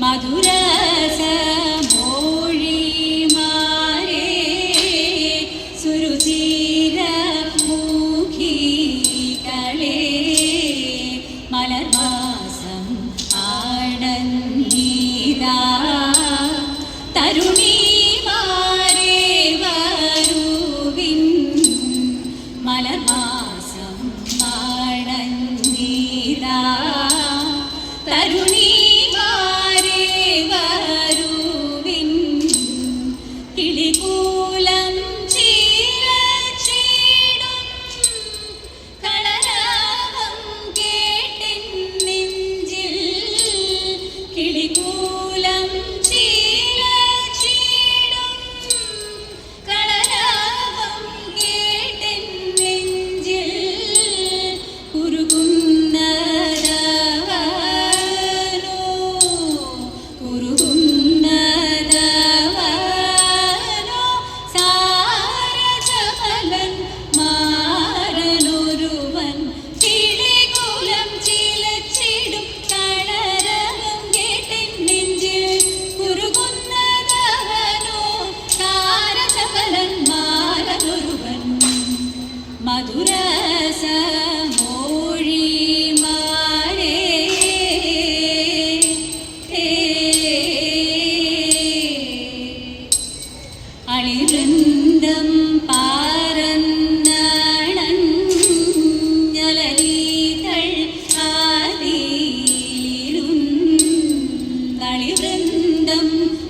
मधुरस Amen. ദണ്ഡം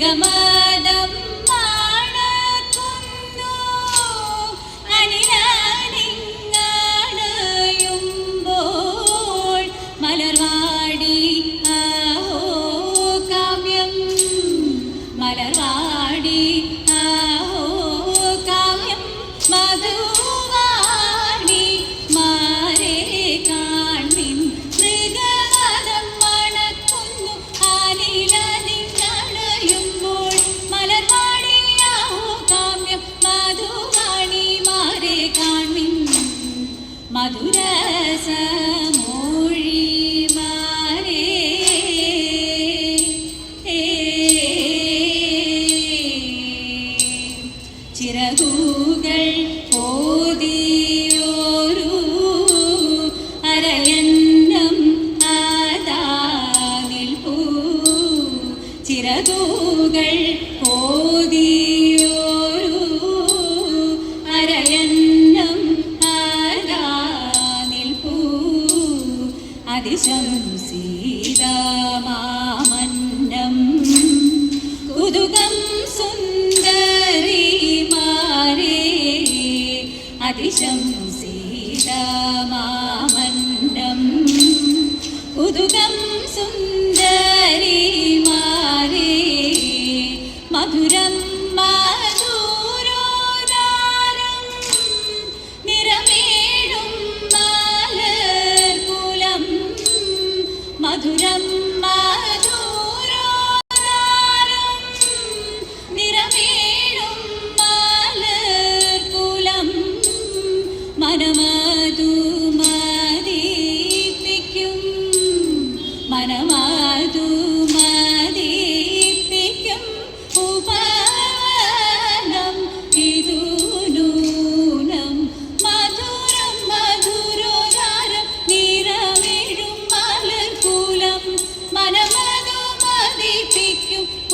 ജഗമാനം മണക്കുന്നു അനിലാനിങ്ങാണയുമ്പോൾ മലർവാടി ആഹോ കാവ്യം Malarvadi madura vision.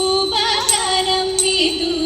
ഉപകരം വിദൂ